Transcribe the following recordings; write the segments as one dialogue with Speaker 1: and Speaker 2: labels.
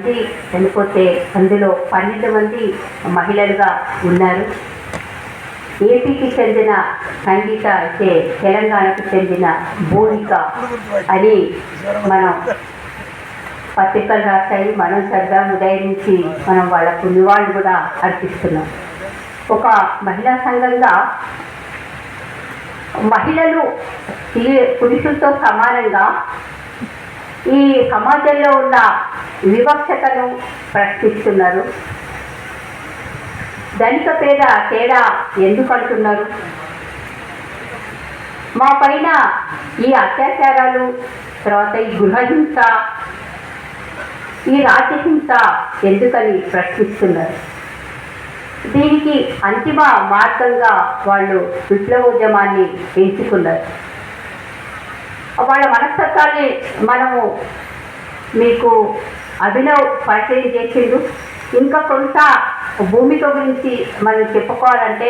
Speaker 1: మంది చనిపోతే అందులో పన్నెండు మంది మహిళలుగా ఉన్నారు. ఏపీకి చెందిన సంగీత అయితే తెలంగాణకు చెందిన భూమిక అని మనం పత్రికలు రాశాయి. మనం చదివాం ఉదయం నుంచి మనం వాళ్ళకు నివాళులు కూడా అర్పిస్తున్నాం. ఒక మహిళా సంఘంగా మహిళలు పురుషులతో సమానంగా ఈ సమాజంలో ఉన్న వివక్షతను ప్రశ్నిస్తున్నారు. ధనిక పేద తేడా ఎందుకు అంటున్నారు మా పైన ఈ అత్యాచారాలు తర్వాత ఈ గృహహింస ఈ రాజ్యహింస ఎందుకని ప్రశ్నిస్తున్నారు? దీనికి అంతిమ మార్గంగా వాళ్ళు విప్లవోద్యమాన్ని ఎంచుకున్నారు. వాళ్ళ మనస్తత్వాన్ని మనము మీకు అభినవ్ పరిచయం చేసిండు. ఇంకా కొంత భూమిక గురించి మనం చెప్పుకోవాలంటే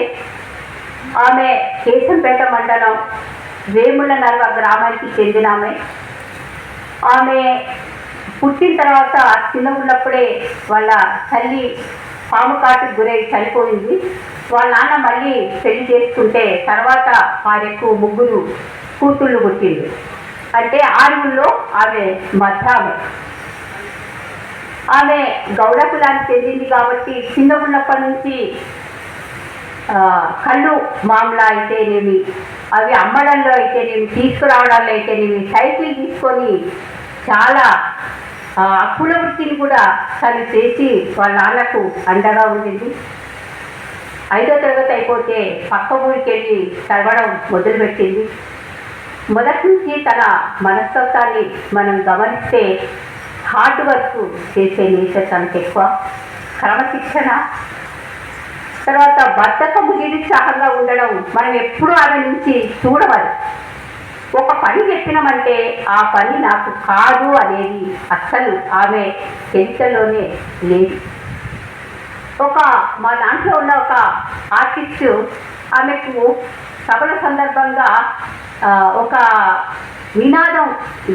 Speaker 1: ఆమె కేశంపేట మండలం వేముల నల్వ గ్రామానికి చెందిన ఆమె. ఆమె పుట్టిన తర్వాత చిన్న ఉన్నప్పుడే వాళ్ళ తల్లి పాము కాటుకు గురై చనిపోయింది. వాళ్ళ నాన్న మళ్ళీ పెళ్ళి చేసుకుంటే తర్వాత వారికి ముగ్గురు కూతుళ్ళు పుట్టింది అంటే ఆరుగుల్లో ఆమె మధ్య ఆమె. ఆమె గౌడ కులానికి చెందింది కాబట్టి చిన్న ఉన్నప్పటి నుంచి కళ్ళు మామూలు అయితేనేమి అవి అమ్మడంలో అయితేనేమి తీసుకురావడంలో అయితేనేమి సైకిల్ తీసుకొని చాలా అప్పుల వృత్తిని కూడా తను చేసి వాళ్ళ నాన్నకు అండగా ఉండింది. ఐదో తరగతి అయిపోతే పక్క ఊరికి వెళ్ళి చదవడం మొదలుపెట్టింది. మొదటి నుంచి తన మనస్తత్వాన్ని మనం గమనిస్తే హార్డ్ వర్క్ చేసే నేచర్ తనకు ఎక్కువ. క్రమశిక్షణ. తర్వాత బద్ధకము నిరుత్సాహంగా ఉండడం. మనం ఎప్పుడూ ఆమె నుంచి చూడవాలి ఒక పని చెప్పినామంటే ఆ పని నాకు కాదు అనేది అస్సలు ఆమె చరిత్రలోనే లేదు. ఒక మా దాంట్లో ఉన్న ఒక ఆర్టిస్టు ఆమెకు సభల సందర్భంగా ఒక నినాదం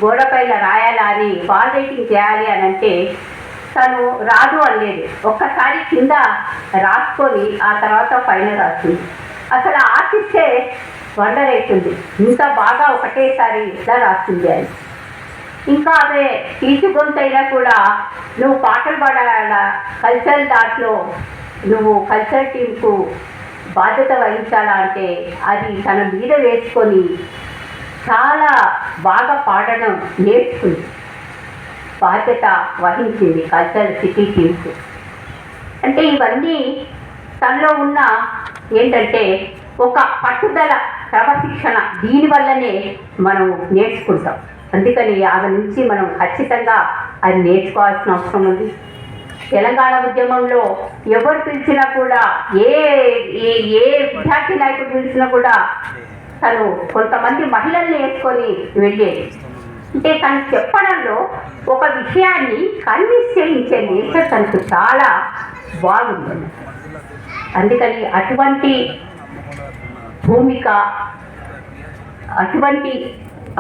Speaker 1: గోడపైన రాయాలని బాల్ వాల్ రైటింగ్ చేయాలి అని అంటే తను రాదు అనలేదు. ఒక్కసారి కింద రాసుకొని ఆ తర్వాత పైన రాసింది. అసలు ఆర్టిస్టే వండర్ అవుతుంది ఇంత బాగా ఒకటేసారి ఇట్లా రాసింది అని. ఇంకా అదే తీసి గొంతైనా కూడా నువ్వు పాటలు పాడాలా కల్చరల్ దాంట్లో నువ్వు కల్చరల్ టీంకు బాధ్యత వహించాలా అంటే అది తన మీద వేసుకొని చాలా బాగా పాడడం నేర్చుకుంది. బాధ్యత వహించింది కల్చరల్ సిటీ టీమ్కు అంటే ఇవన్నీ తనలో ఉన్న ఏంటంటే ఒక పట్టుదల క్రమశిక్షణ దీనివల్లనే మనం నేర్చుకుంటాం. అందుకని ఆమె నుంచి మనం ఖచ్చితంగా అది నేర్చుకోవాల్సిన అవసరం ఉంది. తెలంగాణ ఉద్యమంలో ఎవరు పిలిచినా కూడా ఏ ఏ ఏ విద్యార్థి నాయకుడు పిలిచినా కూడా తను కొంతమంది మహిళల్ని వేసుకొని వెళ్ళేది అంటే తను చెప్పడంలో ఒక విషయాన్ని కన్విన్స్ చేయించే నేచర్ తనకు చాలా బాగుంది. అందుకని అటువంటి భూమిక అటువంటి